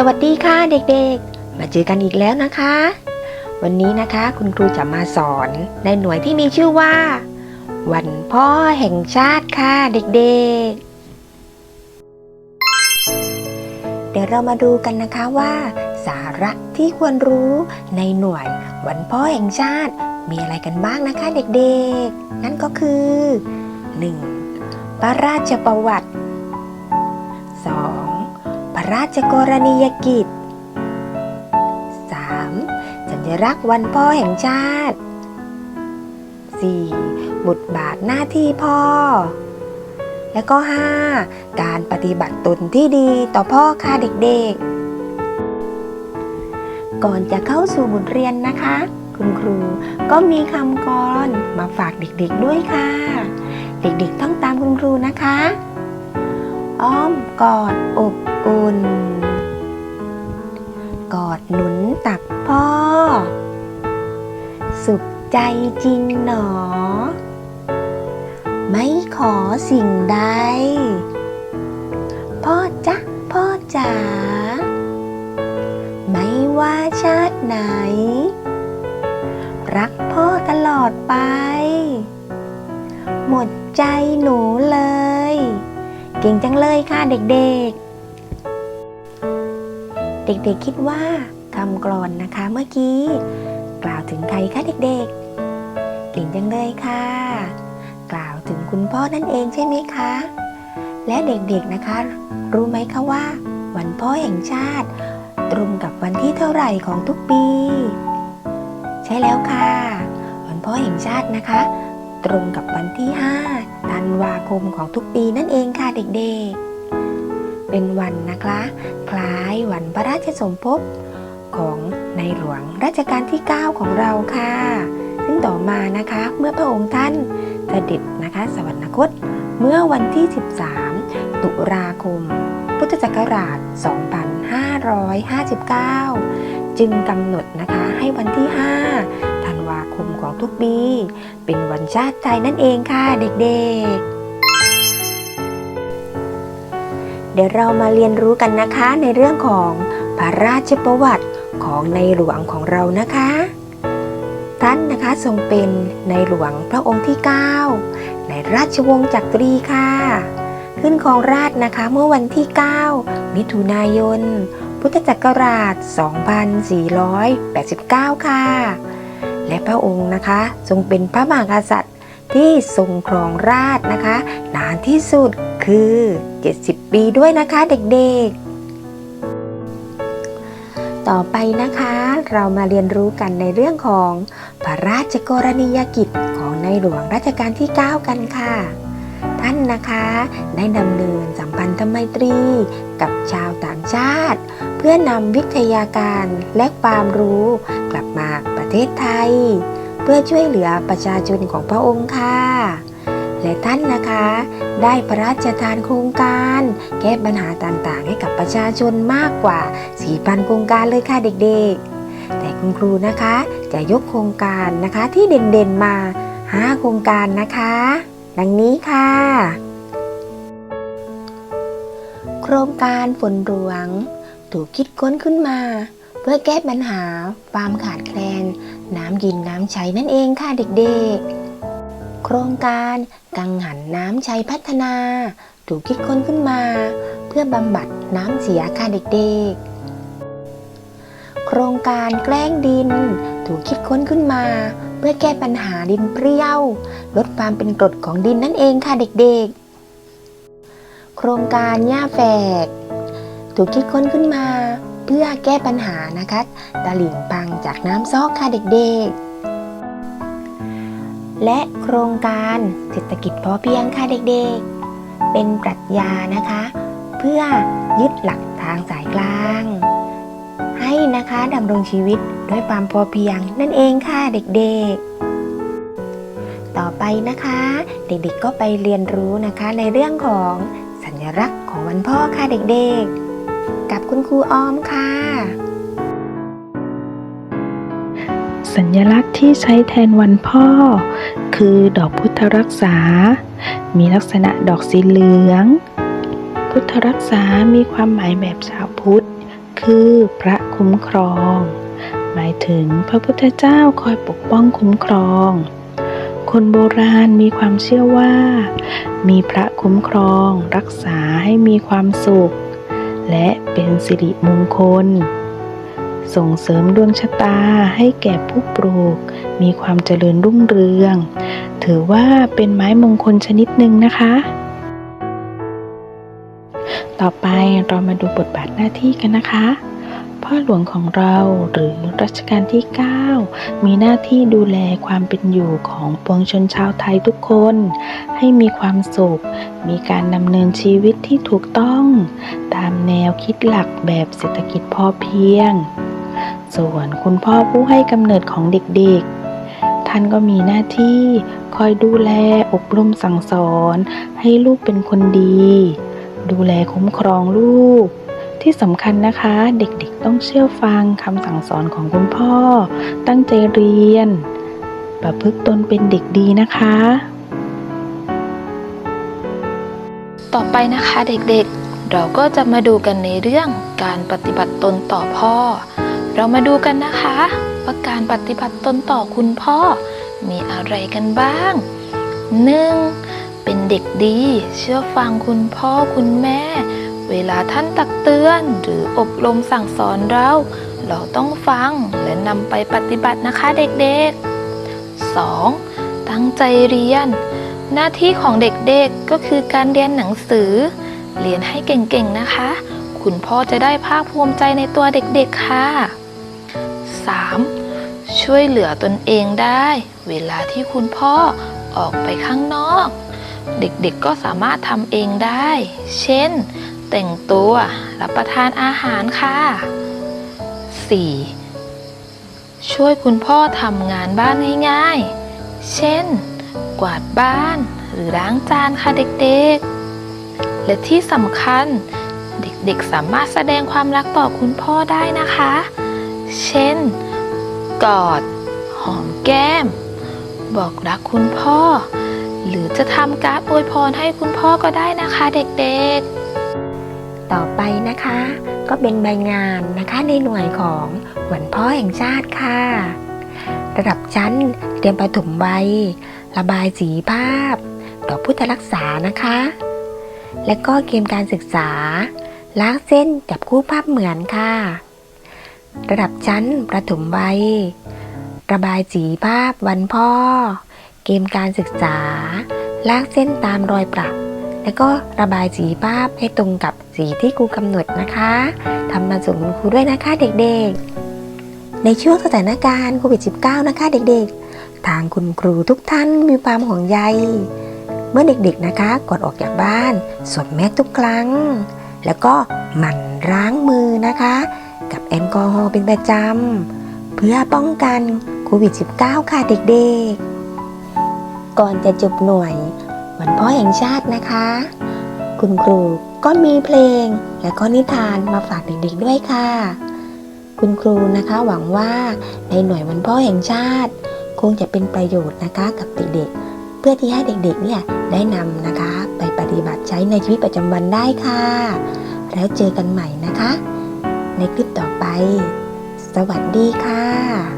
สวัสดีค่ะเด็กๆ มาเจอกันอีกแล้วนะคะ วันนี้นะคะคุณครูจะมาสอนในหน่วยที่มีชื่อว่า วันพ่อแห่งชาติค่ะเด็กๆ เดี๋ยวเรามาดูกันนะคะว่า สาระที่ควรรู้ในหน่วยวันพ่อแห่งชาติมีอะไรกันบ้างนะคะเด็กๆ นั่นก็คือ 1. พระราชประวัติ ราชกรณียกิจ 3. สัญลักษณ์วันพ่อแห่งชาติ 4. บทบาทหน้าที่พ่อ และก็ 5. การปฏิบัติตนที่ดีต่อพ่อค่ะเด็กๆ ก่อนจะเข้าสู่บทเรียนนะคะ คุณครูก็มีคำกรมาฝากเด็กๆด้วยค่ะ เด็กๆต้องตามคุณครูนะคะ อ้อมกอดอบ อุ่น กอดหนุนตักพ่อ สุขใจจริงหนอ ไม่ขอสิ่งใด พ่อจ๊ะพ่อจ๋าไม่ว่าชาติไหน รักพ่อตลอดไป หมดใจหนูเลย เก่งจังเลยค่ะเด็กๆ เด็กๆคิดว่าคำกลอนนะคะเมื่อกี้ กล่าวถึงใครคะเด็กๆเก่งจังเลยค่ะ กล่าวถึงคุณพ่อนั่นเองใช่ไหมคะ และเด็กๆนะคะ รู้ไหมคะว่า วันพ่อแห่งชาติ ตรงกับวันที่เท่าไหร่ของทุกปี ใช่แล้วค่ะ วันพ่อแห่งชาตินะคะ ตรงกับวันที่ 5 ธันวาคมของทุกปีนั่นเองค่ะเด็กๆ เป็นวันนะคะ คล้ายวันพระราชสมภพของในหลวงรัชกาลที่ 9 ของเราค่ะ ซึ่งต่อมานะคะเมื่อพระองค์ท่านเสด็จนะคะสวรรคต เมื่อวันที่ 13 ตุลาคม พุทธศักราช 2559 จึงกำหนดนะคะให้วันที่ 5 ธันวาคมของทุกปี เป็นวันชาติไทยนั่นเองค่ะเด็กๆ ดี๋ยวเรามาเรียนรู้กันนะคะในเรื่องของพระราชประวัติของในหลวงของเรานะคะท่านนะคะทรงเป็นในหลวงพระองค์ที่ 9 ในราชวงศ์จักรีค่ะ ขึ้นครองราชนะคะเมื่อวันที่ 9 มิถุนายน พุทธศักราช 2489 ค่ะ และพระองค์นะคะ ทรงเป็นพระมหากษัตริย์ ที่ทรงครองราชนะคะ นานที่สุดคือ 70 ปีด้วยนะคะเด็กๆ ต่อไปนะคะเรามาเรียนรู้กันในเรื่องของพระราชกรณียกิจของในหลวงรัชกาลที่ 9 กันค่ะ ท่านนะคะได้ดำเนินสัมพันธไมตรีกับชาวต่างชาติ เพื่อนำวิทยาการและความรู้กลับมาประเทศไทย พื่อช่วยเหลือประชาชนของพระองค์ค่ะ และท่านนะคะ ได้พระราชทานโครงการ แก้ปัญหาต่างๆ ให้กับประชาชนมากกว่า 4,000 โครงการเลยค่ะเด็กๆ แต่คุณครูนะคะจะยกโครงการนะคะที่เด่นๆมา 5 โครงการนะคะ ดังนี้ค่ะ โครงการฝนหลวง ถูกคิดค้นขึ้นมา เพื่อแก้ปัญหาความขาดแคลน น้ำยินน้ำใช้นั่นเองค่ะเด็กๆ โครงการกังหันน้ำใช้พัฒนา ถูกคิดค้นขึ้นมา เพื่อบำบัดน้ำเสียค่ะเด็กๆ โครงการแกล้งดิน ถูกคิดค้นขึ้นมา เพื่อแก้ปัญหาดินเปรี้ยว ลดความเป็นกรดของดินนั่นเองค่ะเด็กๆ โครงการหญ้าแฝก ถูกคิดค้นขึ้นมา เพื่อแก้ปัญหานะคะตลิ่งพังจากน้ำซอกค่ะเด็กๆ และโครงการเศรษฐกิจพอเพียงค่ะเด็กๆ เป็นปรัชญานะคะ เพื่อยึดหลักทางสายกลาง ให้นะคะดำรงชีวิตด้วยความพอเพียงนั่นเองค่ะเด็กๆต่อไปนะคะ เด็กๆก็ไปเรียนรู้นะคะในเรื่องของสัญลักษณ์ของวันพ่อค่ะเด็กๆ กับคุณครูออมค่ะ สัญลักษณ์ที่ใช้แทนวันพ่อ คือดอกพุทธรักษา มีลักษณะดอกสีเหลือง พุทธรักษามีความหมายแบบชาวพุทธ คือพระคุ้มครอง หมายถึงพระพุทธเจ้าคอยปกป้องคุ้มครองคนโบราณมีความเชื่อว่า มีพระคุ้มครอง รักษาให้มีความสุข และเป็นสิริมงคล ส่งเสริมดวงชะตาให้แก่ผู้ปลูก มีความเจริญรุ่งเรือง ถือว่าเป็นไม้มงคลชนิดหนึ่งนะคะ ต่อไปเรามาดูบทบาทหน้าที่กันนะคะ พ่อหลวงของเราหรือรัชกาลที่ 9 มีหน้าที่ดูแลความเป็นอยู่ของปวงชนชาวไทยทุกคน ให้มีความสุข มีการดำเนินชีวิตที่ถูกต้อง ตามแนวคิดหลักแบบเศรษฐกิจพอเพียง ส่วนคุณพ่อผู้ให้กำเนิดของเด็กๆ ท่านก็มีหน้าที่คอยดูแลอบรมสั่งสอน ให้ลูกเป็นคนดี ดูแลคุ้มครองลูก ที่สำคัญนะคะ เด็กๆต้องเชื่อฟังคำสั่งสอนของคุณพ่อ ตั้งใจเรียน ประพฤติตนเป็นเด็กดีนะคะ ต่อไปนะคะเด็กๆ เราก็จะมาดูกันในเรื่องการปฏิบัติตนต่อพ่อ เรามาดูกันนะคะว่าการปฏิบัติตนต่อคุณพ่อ มีอะไรกันบ้าง 1. เป็นเด็กดี เชื่อฟังคุณพ่อคุณแม่ เวลาท่านตักเตือน หรืออบรมสั่งสอนเรา เราต้องฟังและนำไปปฏิบัตินะคะเด็กๆ 2. ตั้งใจเรียน หน้าที่ของเด็กๆก็คือการเรียนหนังสือ เรียนให้เก่งๆนะคะ คุณพ่อจะได้ภาคภูมิใจในตัวเด็กๆค่ะ 3. ช่วยเหลือตนเองได้ เวลาที่คุณพ่อออกไปข้างนอก เด็กๆก็สามารถทำเองได้ เช่น แต่งตัวรับประทานอาหารค่ะ 4. ช่วยคุณพ่อทำงานบ้านง่ายๆ เช่น กวาดบ้านหรือล้างจานค่ะเด็กๆ และที่สำคัญเด็กๆสามารถแสดงความรักต่อคุณพ่อได้นะคะ เช่น กอด หอมแก้ม บอกรักคุณพ่อ หรือจะทำการ์ดอวยพรให้คุณพ่อก็ได้นะคะเด็กๆ ต่อไปนะคะ ก็เป็นใบงานนะคะในหน่วยของวันพ่อแห่งชาติค่ะ ระดับชั้นเตรียมประถมวัยระบายสีภาพ ดอกพุทธรักษานะคะ และก็เกมการศึกษาลากเส้นจับคู่ภาพเหมือนค่ะ ระดับชั้นประถมวัยระบายสีภาพวันพ่อ เกมการศึกษา ลากเส้นตามรอยปรับ แล้วก็ระบายสีภาพให้ตรงกับ สีที่ครูกำหนดนะคะทำมาส่งคุณครูด้วยนะคะเด็กๆ ในช่วงสถานการณ์โควิด -19 นะคะ เด็กๆ ทางคุณครูทุกท่านมีความห่วงใย เมื่อเด็กๆนะคะก่อนออกจากบ้านสวมแมสทุกครั้ง แล้วก็หมั่นล้างมือนะคะ กับแอลกอฮอล์เป็นประจำเพื่อป้องกันโควิด -19 ค่ะเด็กๆ ก่อนจะจบหน่วยวันพ่อแห่งชาตินะคะ คุณครูก็มีเพลง และก็นิทานมาฝากเด็กๆด้วยค่ะ คุณครูนะคะหวังว่าในหน่วยวันพ่อแห่งชาติ คงจะเป็นประโยชน์นะคะกับเด็กๆ เพื่อที่ให้เด็กๆเนี่ยได้นำนะคะ ไปปฏิบัติใช้ในชีวิตประจำวันได้ค่ะ แล้วเจอกันใหม่นะคะ ในคลิปต่อไป สวัสดีค่ะ